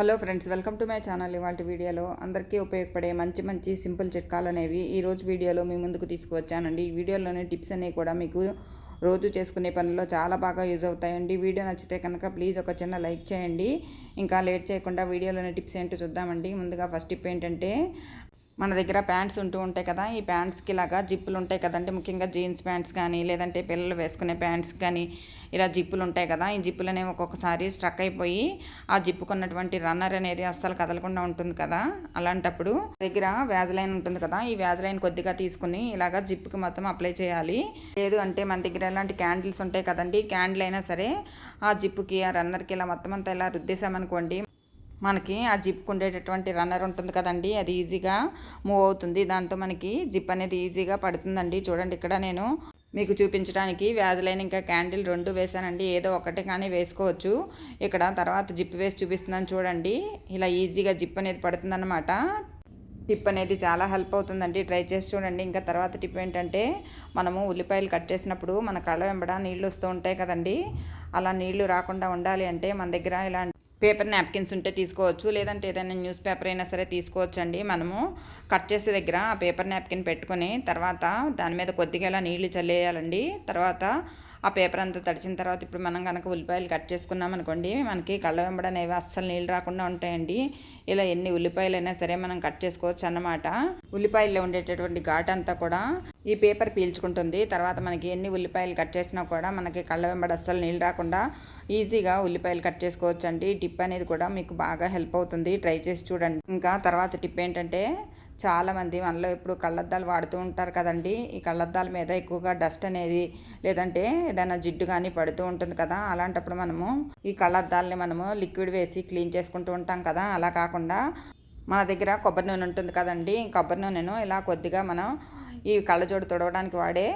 Hello friends welcome to my channel. ఇవాళ వీడియోలో అందరికీ ఉపయోగపడే మంచి మంచి సింపుల్ చిట్కాలు అనేవి ఈ రోజు వీడియోలో మీ ముందుకు తీసుకువచ్చానండి. ఈ వీడియోలోని టిప్స్ అనేవి కూడా మీకు రోజు చేసుకునే పనుల్లో చాలా బాగా యూజ్ అవుతాయండి. వీడియో నచ్చితే కనుక ప్లీజ్ ఒక చిన్న లైక్ చేయండి. ఇంకా లేట్ చేయకుండా వీడియోలోని టిప్స్ ఏంటో చూద్దామండి. ముందుగా ఫస్ట్ టిప్ ఏంటంటే మన దగ్గర ప్యాంట్స్ ఉంటూ ఉంటాయి కదా ఈ ప్యాంట్స్కి ఇలాగా జిప్పులు ఉంటాయి కదండి. ముఖ్యంగా జీన్స్ ప్యాంట్స్ కానీ లేదంటే పిల్లలు వేసుకునే ప్యాంట్స్ కానీ ఇలా జిప్పులు ఉంటాయి కదా. ఈ జిప్పులు అనేవి ఒక్కొక్కసారి స్ట్రక్ అయిపోయి ఆ జిప్పుకున్నటువంటి రన్నర్ అనేది అస్సలు కదలకుండా ఉంటుంది కదా. అలాంటప్పుడు దగ్గర వ్యాజ్లైన్ ఉంటుంది కదా ఈ వ్యాజ్లైన్ కొద్దిగా తీసుకుని ఇలాగా జిప్పుకి మొత్తం అప్లై చేయాలి. లేదు అంటే మన దగ్గర ఎలాంటి క్యాండిల్స్ ఉంటాయి కదండి క్యాండిల్ అయినా సరే ఆ జిప్పుకి ఆ రన్నర్కి ఇలా మొత్తం అంతా ఇలా రుద్దేశామనుకోండి మనకి ఆ జిప్ ఉండేటటువంటి రన్నర్ ఉంటుంది కదండి అది ఈజీగా మూవ్ అవుతుంది. దాంతో మనకి జిప్ అనేది ఈజీగా పడుతుందండి. చూడండి ఇక్కడ నేను మీకు చూపించడానికి వ్యాజ్లైన్ ఇంకా క్యాండిల్ రెండు వేసానండి ఏదో ఒకటి కానీ వేసుకోవచ్చు. ఇక్కడ తర్వాత జిప్ వేసి చూపిస్తున్నాను చూడండి. ఇలా ఈజీగా జిప్ అనేది పడుతుందన్నమాట. టిప్ అనేది చాలా హెల్ప్ అవుతుందండి. ట్రై చేసి చూడండి. ఇంకా తర్వాత టిప్ ఏంటంటే మనము ఉల్లిపాయలు కట్ చేసినప్పుడు మన కళ్ళ వెంబడ నీళ్ళు వస్తూ ఉంటాయి కదండి. అలా నీళ్ళు రాకుండా ఉండాలి అంటే మన దగ్గర ఇలా పేపర్ నాప్కిన్స్ ఉంటే తీసుకోవచ్చు లేదంటే ఏదైనా న్యూస్ పేపర్ అయినా సరే తీసుకోవచ్చు అండి మనము కట్ చేసే దగ్గర ఆ పేపర్ నాప్కిన్ పెట్టుకొని తర్వాత దాని మీద కొద్దిగా ఇలా నీళ్ళు చల్లేయాలండి. తర్వాత ఆ పేపర్ అంతా తడిచిన తర్వాత ఇప్పుడు మనం కనుక ఉల్లిపాయలు కట్ చేసుకున్నాం అనుకోండి మనకి కళ్ళ వెంబడనేవి అస్సలు నీళ్ళు రాకుండా ఉంటాయండి. ఇలా ఎన్ని ఉల్లిపాయలు అయినా సరే మనం కట్ చేసుకోవచ్చు అన్నమాట. ఉల్లిపాయల్లో ఉండేటటువంటి ఘాట్ అంతా కూడా ఈ పేపర్ పీల్చుకుంటుంది. తర్వాత మనకి ఎన్ని ఉల్లిపాయలు కట్ చేసినా కూడా మనకి కళ్ళ వెంబడి అస్సలు నీళ్ళు రాకుండా ఈజీగా ఉల్లిపాయలు కట్ చేసుకోవచ్చు అండి టిప్ అనేది కూడా మీకు బాగా హెల్ప్ అవుతుంది. ట్రై చేసి చూడండి. ఇంకా తర్వాత టిప్ ఏంటంటే చాలామంది మనలో ఇప్పుడు కళ్ళద్దాలు వాడుతూ ఉంటారు కదండి. ఈ కళ్ళద్దాల మీద ఎక్కువగా డస్ట్ అనేది లేదంటే ఏదైనా జిడ్డు కానీ పడుతూ ఉంటుంది కదా. అలాంటప్పుడు మనము ఈ కళ్ళద్దాలని మనము లిక్విడ్ వేసి క్లీన్ చేసుకుంటూ ఉంటాం కదా. అలా కాకుండా మన దగ్గర కొబ్బరి నూనె ఉంటుంది కదండి. కొబ్బరి నూనెను ఇలా కొద్దిగా మనం ఈ కళ్ళజోడు తుడవడానికి వాడే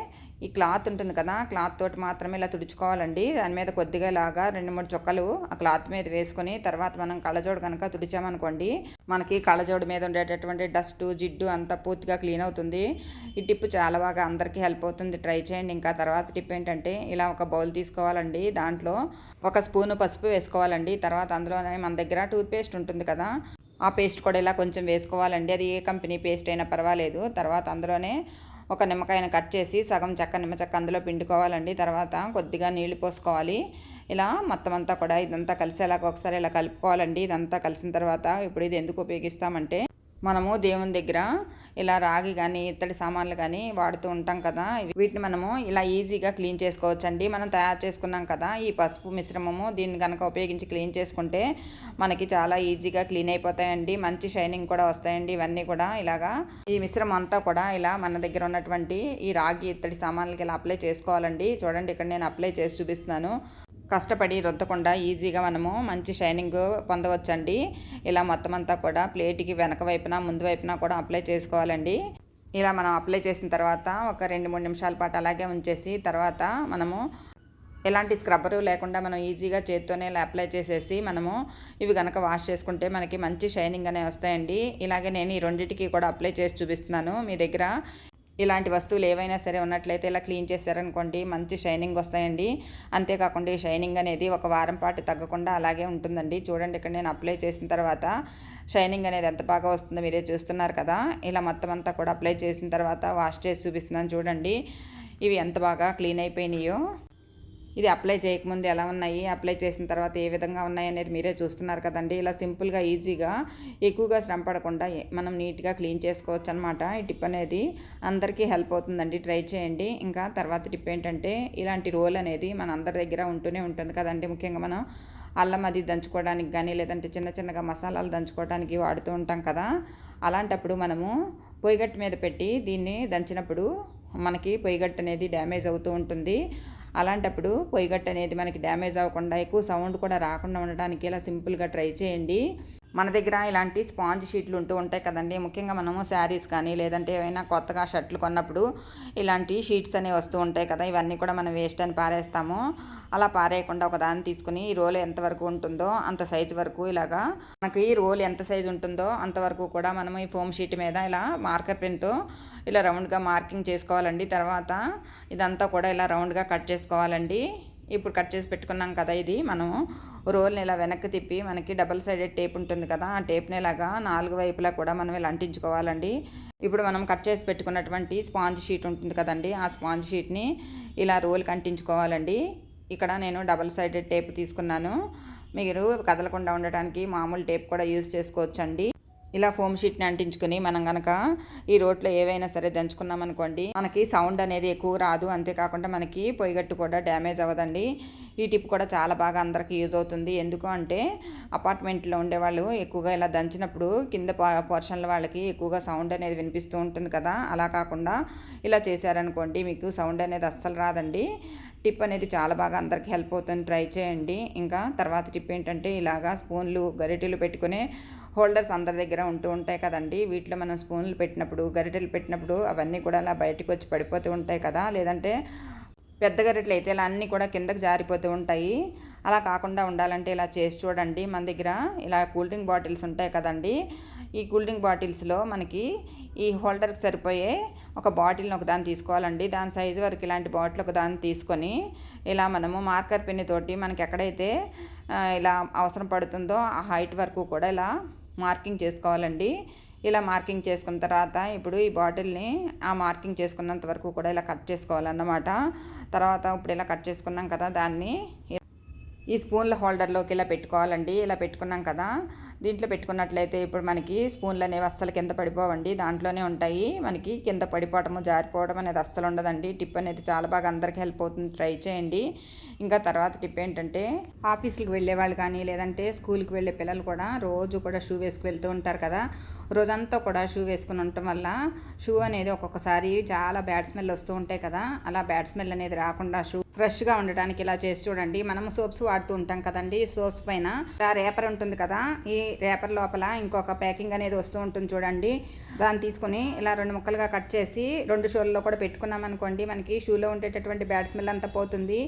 ఈ క్లాత్ ఉంటుంది కదా క్లాత్ తోటి మాత్రమే ఇలా తుడుచుకోవాలండి. దాని మీద కొద్దిగా ఇలాగా రెండు మూడు చుక్కలు ఆ క్లాత్ మీద వేసుకొని తర్వాత మనం కళ్ళజోడు కనుక తుడిచామనుకోండి మనకి కళ్ళజోడు మీద ఉండేటటువంటి డస్ట్ జిడ్డు అంతా పూర్తిగా క్లీన్ అవుతుంది. ఈ టిప్ చాలా బాగా అందరికీ హెల్ప్ అవుతుంది. ట్రై చేయండి. ఇంకా తర్వాత టిప్ ఏంటంటే ఇలా ఒక బౌల్ తీసుకోవాలండి. దాంట్లో ఒక స్పూను పసుపు వేసుకోవాలండి. తర్వాత అందులోనే మన దగ్గర టూత్పేస్ట్ ఉంటుంది కదా ఆ పేస్ట్ కూడా ఇలా కొంచెం వేసుకోవాలండి. అది ఏ కంపెనీ పేస్ట్ అయినా పర్వాలేదు. తర్వాత అందులోనే ఒక నిమ్మకాయను కట్ చేసి సగం చెక్క నిమ్మ చెక్క అందులో పిండుకోవాలండి. తర్వాత కొద్దిగా నీళ్ళు పోసుకోవాలి. ఇలా మొత్తం అంతా కూడా ఇదంతా కలిసేలాగా ఒకసారి ఇలా కలుపుకోవాలండి. ఇదంతా కలిసిన తర్వాత ఇప్పుడు ఇది ఎందుకు ఉపయోగిస్తామంటే మనము దేవుని దగ్గర ఇలా రాగి కానీ ఇత్తడి సామాన్లు కానీ వాడుతూ ఉంటాం కదా. వీటిని మనము ఇలా ఈజీగా క్లీన్ చేసుకోవచ్చు అండి మనం తయారు చేసుకున్నాం కదా ఈ పసుపు మిశ్రమము. దీన్ని కనుక ఉపయోగించి క్లీన్ చేసుకుంటే మనకి చాలా ఈజీగా క్లీన్ అయిపోతాయండి. మంచి షైనింగ్ కూడా వస్తాయండి. ఇవన్నీ కూడా ఇలాగా ఈ మిశ్రమం అంతా కూడా ఇలా మన దగ్గర ఉన్నటువంటి ఈ రాగి ఇత్తడి సామాన్లకి ఇలా అప్లై చేసుకోవాలండి. చూడండి ఇక్కడ నేను అప్లై చేసి చూపిస్తున్నాను. కష్టపడి రుద్దకుండా ఈజీగా మనము మంచి షైనింగ్ పొందవచ్చండి. ఇలా మొత్తం అంతా కూడా ప్లేట్కి వెనక వైపున ముందు వైపున కూడా అప్లై చేసుకోవాలండి. ఇలా మనం అప్లై చేసిన తర్వాత ఒక రెండు మూడు నిమిషాల పాటు అలాగే ఉంచేసి తర్వాత మనము ఎలాంటి స్క్రబ్బరు లేకుండా మనం ఈజీగా చేత్తోనే అప్లై చేసేసి మనము ఇవి కనుక వాష్ చేసుకుంటే మనకి మంచి షైనింగ్ అనేవి వస్తాయండి. ఇలాగే నేను ఈ రెండింటికి కూడా అప్లై చేసి చూపిస్తున్నాను. మీ దగ్గర ఇలాంటి వస్తువులు ఏవైనా సరే ఉన్నట్లయితే ఇలా క్లీన్ చేశారనుకోండి మంచి షైనింగ్ వస్తాయండి. అంతేకాకుండా ఈ షైనింగ్ అనేది ఒక వారం పాటు తగ్గకుండా అలాగే ఉంటుందండి. చూడండి ఇక్కడ నేను అప్లై చేసిన తర్వాత షైనింగ్ అనేది ఎంత బాగా వస్తుందో మీరే చూస్తున్నారు కదా. ఇలా మొత్తం అంతా కూడా అప్లై చేసిన తర్వాత వాష్ చేసి చూపిస్తున్నాను చూడండి. ఇవి ఎంత బాగా క్లీన్ అయిపోయినాయో. ఇది అప్లై చేయకముందు ఎలా ఉన్నాయి అప్లై చేసిన తర్వాత ఏ విధంగా ఉన్నాయి అనేది మీరే చూస్తున్నారు కదండి. ఇలా సింపుల్గా ఈజీగా ఎక్కువగా శ్రమ పడకుండా మనం నీట్గా క్లీన్ చేసుకోవచ్చు అనమాట ఈ టిప్ అనేది అందరికీ హెల్ప్ అవుతుందండి. ట్రై చేయండి. ఇంకా తర్వాత టిప్ ఏంటంటే ఇలాంటి రోల్ అనేది మన అందరి దగ్గర ఉంటూనే ఉంటుంది కదండి. ముఖ్యంగా మనం అల్లం అది దంచుకోవడానికి కానీ లేదంటే చిన్న చిన్నగా మసాలాలు దంచుకోవడానికి వాడుతూ ఉంటాం కదా. అలాంటప్పుడు మనము పొయ్యిగట్టు మీద పెట్టి దీన్ని దంచినప్పుడు మనకి పొయ్యిగట్టు అనేది డ్యామేజ్ అవుతూ ఉంటుంది. అలాంటప్పుడు పొయ్యిగట్టు అనేది మనకి డ్యామేజ్ అవ్వకుండా ఎక్కువ సౌండ్ కూడా రాకుండా ఉండడానికి ఇలా సింపుల్గా ట్రై చేయండి. మన దగ్గర ఇలాంటి స్పాంజ్ షీట్లు ఉంటూ ఉంటాయి కదండి. ముఖ్యంగా మనము శారీస్ కానీ లేదంటే ఏమైనా కొత్తగా షర్ట్లు కొన్నప్పుడు ఇలాంటి షీట్స్ అనేవి వస్తూ ఉంటాయి కదా. ఇవన్నీ కూడా మనం వేస్ట్ అని పారేస్తాము. అలా పారేయకుండా ఒక దాన్ని తీసుకుని ఈ రోల్ ఎంతవరకు ఉంటుందో అంత సైజు వరకు ఇలాగా మనకి ఈ రోల్ ఎంత సైజు ఉంటుందో అంతవరకు కూడా మనం ఈ ఫోమ్ షీట్ మీద ఇలా మార్కర్ పెన్తో ఇలా రౌండ్గా మార్కింగ్ చేసుకోవాలండి. తర్వాత ఇదంతా కూడా ఇలా రౌండ్గా కట్ చేసుకోవాలండి. ఇప్పుడు కట్ చేసి పెట్టుకున్నాం కదా ఇది. మనం రోల్ని ఇలా వెనక్కి తిప్పి మనకి డబల్ సైడెడ్ టేప్ ఉంటుంది కదా ఆ టేప్ని ఇలాగా నాలుగు వైపులా కూడా మనం ఇలా అంటించుకోవాలండి. ఇప్పుడు మనం కట్ చేసి పెట్టుకున్నటువంటి స్పాంజ్ షీట్ ఉంటుంది కదండి ఆ స్పాంజ్ షీట్ని ఇలా రోల్కి అంటించుకోవాలండి. ఇక్కడ నేను డబల్ సైడెడ్ టేప్ తీసుకున్నాను. మీరు కదలకుండా ఉండటానికి మామూలు టేప్ కూడా యూజ్ చేసుకోవచ్చండి. ఇలా ఫోమ్ షీట్ని అంటించుకుని మనం కనుక ఈ రోట్లో ఏవైనా సరే దంచుకున్నాం అనుకోండి మనకి సౌండ్ అనేది ఎక్కువ రాదు. అంతేకాకుండా మనకి పొయ్యిగట్టు కూడా డ్యామేజ్ అవ్వదండి. ఈ టిప్ కూడా చాలా బాగా అందరికీ యూజ్ అవుతుంది. ఎందుకు అంటే అపార్ట్మెంట్లో ఉండేవాళ్ళు ఎక్కువగా ఇలా దంచినప్పుడు కింద పోర్షన్ల వాళ్ళకి ఎక్కువగా సౌండ్ అనేది వినిపిస్తూ ఉంటుంది కదా. అలా కాకుండా ఇలా చేశారనుకోండి మీకు సౌండ్ అనేది అస్సలు రాదండి. టిప్ అనేది చాలా బాగా అందరికి హెల్ప్ అవుతుంది. ట్రై చేయండి. ఇంకా తర్వాత టిప్ ఏంటంటే ఇలాగా స్పూన్లు గరిటెలు పెట్టుకునే హోల్డర్స్ అందరి దగ్గర ఉంటూ ఉంటాయి కదండి. వీటిలో మనం స్పూన్లు పెట్టినప్పుడు గరిటెలు పెట్టినప్పుడు అవన్నీ కూడా అలా బయటకు వచ్చి పడిపోతూ ఉంటాయి కదా. లేదంటే పెద్ద గరిటెలు అయితే ఇలా అన్నీ కూడా కిందకు జారిపోతూ ఉంటాయి. అలా కాకుండా ఉండాలంటే ఇలా చేసి చూడండి. మన దగ్గర ఇలా కూల్ డ్రింక్ బాటిల్స్ ఉంటాయి కదండి. ఈ కూల్ డ్రింక్ బాటిల్స్లో మనకి ఈ హోల్డర్కి సరిపోయే ఒక బాటిల్ని ఒక దాన్ని తీసుకోవాలండి. దాని సైజు వరకు ఇలాంటి బాటిల్ ఒక దాన్ని తీసుకొని ఇలా మనము మార్కర్ పెన్ తోటి మనకి ఎక్కడైతే ఇలా అవసరం పడుతుందో ఆ హైట్ వరకు కూడా ఇలా మార్కింగ్ చేసుకోవాలండి. ఇలా మార్కింగ్ చేసుకున్న తర్వాత ఇప్పుడు ఈ బాటిల్ని ఆ మార్కింగ్ చేసుకున్నంత వరకు కూడా ఇలా కట్ చేసుకోవాలన్నమాట. తర్వాత ఇప్పుడు ఇలా కట్ చేసుకున్నాం కదా దాన్ని. ఈ స్పూన్ల హోల్డర్లోకి ఇలా పెట్టుకోవాలండి. ఇలా పెట్టుకున్నాం కదా. దీంట్లో పెట్టుకున్నట్లయితే ఇప్పుడు మనకి స్పూన్లు అనేవి అస్సలు కింద పడిపోవండి. దాంట్లోనే ఉంటాయి. మనకి కింద పడిపోవటము జారిపోవడం అనేది అస్సలు ఉండదండి. టిప్ అనేది చాలా బాగా అందరికీ హెల్ప్ అవుతుంది. ట్రై చేయండి. ఇంకా తర్వాత టిప్ ఏంటంటే ఆఫీసులకు వెళ్ళే వాళ్ళు కానీ లేదంటే స్కూల్కి వెళ్ళే పిల్లలు కూడా రోజు కూడా షూ వేసుకు వెళ్తూ ఉంటారు కదా. రోజంతా కూడా షూ వేసుకుని ఉండటం వల్ల షూ అనేది ఒక్కొక్కసారి చాలా బ్యాడ్ స్మెల్ వస్తూ ఉంటాయి కదా. అలా బ్యాడ్ స్మెల్ అనేది రాకుండా షూ ఫ్రెష్గా ఉండటానికి ఇలా చేసి చూడండి. మనం సోప్స్ వాడుతూ ఉంటాం కదండి. సోప్స్ పైన రేపర్ ఉంటుంది కదా. ఈ రేపర్ లోపల ఇంకొక ప్యాకింగ్ అనేది వస్తూ ఉంటుంది చూడండి. దాన్ని తీసుకొని ఇలా రెండు ముక్కలుగా కట్ చేసి రెండు షూలలో కూడా పెట్టుకున్నాం అనుకోండి మనకి షూలో ఉండేటటువంటి బ్యాడ్ స్మెల్ అంతా పోతుంది.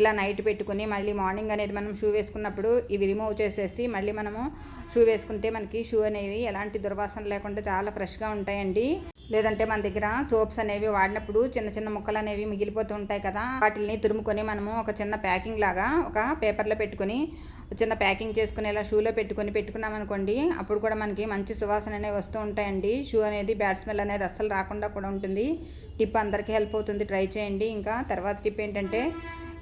ఇలా నైట్ పెట్టుకుని మళ్ళీ మార్నింగ్ అనేది మనం షూ వేసుకున్నప్పుడు ఇవి రిమూవ్ చేసేసి మళ్ళీ మనము షూ వేసుకుంటే మనకి షూ అనేవి ఎలాంటి దుర్వాసన లేకుండా చాలా ఫ్రెష్గా ఉంటాయండి. లేదంటే మన దగ్గర సోప్స్ అనేవి వాడినప్పుడు చిన్న చిన్న ముక్కలు అనేవి మిగిలిపోతూ ఉంటాయి కదా. వాటిని తురుముకొని మనము ఒక చిన్న ప్యాకింగ్ లాగా ఒక పేపర్లో పెట్టుకొని చిన్న ప్యాకింగ్ చేసుకుని ఇలా షూలో పెట్టుకొని పెట్టుకున్నాం అనుకోండి అప్పుడు కూడా మనకి మంచి సువాసన అనేవి వస్తూ ఉంటాయండి. షూ అనేది బ్యాడ్ స్మెల్ అనేది అస్సలు రాకుండా కూడా ఉంటుంది. టిప్ అందరికీ హెల్ప్ అవుతుంది. ట్రై చేయండి. ఇంకా తర్వాత టిప్ ఏంటంటే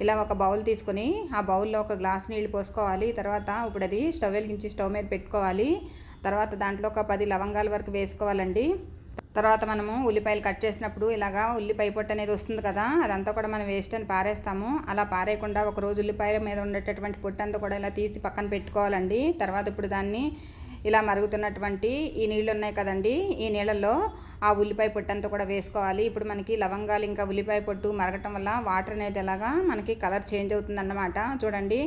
ఇలా ఒక బౌల్ తీసుకొని ఆ బౌల్లో ఒక గ్లాస్ నీళ్ళు పోసుకోవాలి. తర్వాత ఇప్పుడు అది స్టవ్ వెలిగించి స్టవ్ మీద పెట్టుకోవాలి. తర్వాత దాంట్లో ఒక పది లవంగాల వరకు వేసుకోవాలండి. తర్వాత మనము ఉల్లిపాయలు కట్ చేసినప్పుడు ఇలాగా ఉల్లిపాయ పొట్టు అనేది వస్తుంది కదా అదంతా కూడా మనం వేస్ట్ అని పారేస్తాము. అలా పారేయకుండా ఒక రోజు ఉల్లిపాయల మీద ఉండేటటువంటి పొట్టు అంతా కూడా ఇలా తీసి పక్కన పెట్టుకోవాలండి. తర్వాత ఇప్పుడు దాన్ని ఇలా మరుగుతున్నటువంటి ఈ నీళ్ళు ఉన్నాయి కదండి ఈ నీళ్ళల్లో ఆ ఉల్లిపాయ పొట్టు అంతా కూడా వేసుకోవాలి. ఇప్పుడు మనకి లవంగాలు ఇంకా ఉల్లిపాయ పొట్టు మరగటం వల్ల వాటర్ అనేది ఎలాగా మనకి కలర్ చేంజ్ అవుతుంది చూడండి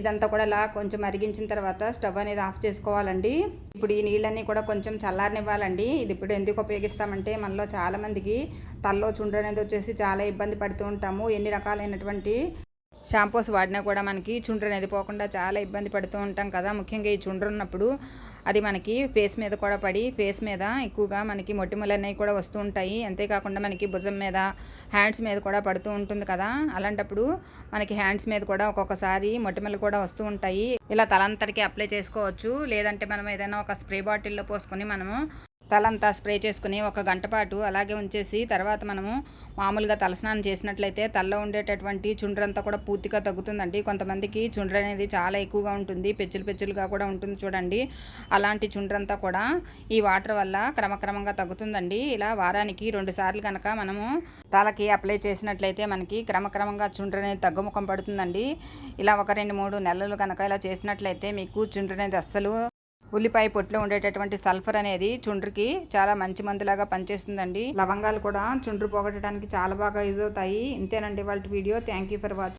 ఇదంతా కూడా ఇలా కొంచెం మరిగించిన తర్వాత స్టవ్ అనేది ఆఫ్ చేసుకోవాలండి. ఇప్పుడు ఈ నీళ్ళన్నీ కూడా కొంచెం చల్లారనివ్వాలండి. ఇది ఇప్పుడు ఎందుకు ఉపయోగిస్తామంటే మనలో చాలామందికి తల్లో చుండ్రు అనేది వచ్చేసి చాలా ఇబ్బంది పడుతూ ఉంటాము. ఎన్ని రకాలైనటువంటి షాంపూస్ వాడినా కూడా మనకి చుండ్రు అనేది పోకుండా చాలా ఇబ్బంది పడుతూ ఉంటాం కదా. ముఖ్యంగా ఈ చుండ్రు ఉన్నప్పుడు అది మనకి ఫేస్ మీద కూడా పడి ఫేస్ మీద ఎక్కువగా మనకి మొటిమలు అనేవి కూడా వస్తూ ఉంటాయి. అంతేకాకుండా మనకి భుజం మీద హ్యాండ్స్ మీద కూడా పడుతూ ఉంటుంది కదా. అలాంటప్పుడు మనకి హ్యాండ్స్ మీద కూడా ఒక్కొక్కసారి మొటిమలు కూడా వస్తూ ఉంటాయి. ఇలా తలంతరికి అప్లై చేసుకోవచ్చు. లేదంటే మనం ఏదైనా ఒక స్ప్రే బాటిల్లో పోసుకొని మనము తలంతా స్ప్రే చేసుకుని ఒక గంట పాటు అలాగే ఉంచేసి తర్వాత మనము మామూలుగా తలస్నానం చేసినట్లయితే తల్లో ఉండేటటువంటి చుండ్రంతా కూడా పూర్తిగా తగ్గుతుందండి. కొంతమందికి చుండ్ర అనేది చాలా ఎక్కువగా ఉంటుంది. పెచ్చులు పెచ్చులుగా కూడా ఉంటుంది చూడండి. అలాంటి చుండ్రంతా కూడా ఈ వాటర్ వల్ల క్రమక్రమంగా తగ్గుతుందండి. ఇలా వారానికి రెండు సార్లు కనుక మనము తలకి అప్లై చేసినట్లయితే మనకి క్రమక్రమంగా చుండ్ర అనేది తగ్గుముఖం పడుతుందండి. ఇలా ఒక రెండు మూడు నెలలు కనుక ఇలా చేసినట్లయితే మీకు చుండ్ర అనేది అస్సలు ఉల్లిపాయ పొట్టులో ఉండేటటువంటి సల్ఫర్ అనేది చుండ్రుకి చాలా మంచి మందులాగా పనిచేస్తుందండి. లవంగాలు కూడా చుండ్రు పోగొట్టడానికి చాలా బాగా యూజ్ అవుతాయి. ఇంతేనండి వాళ్ళ video. Thank you for watching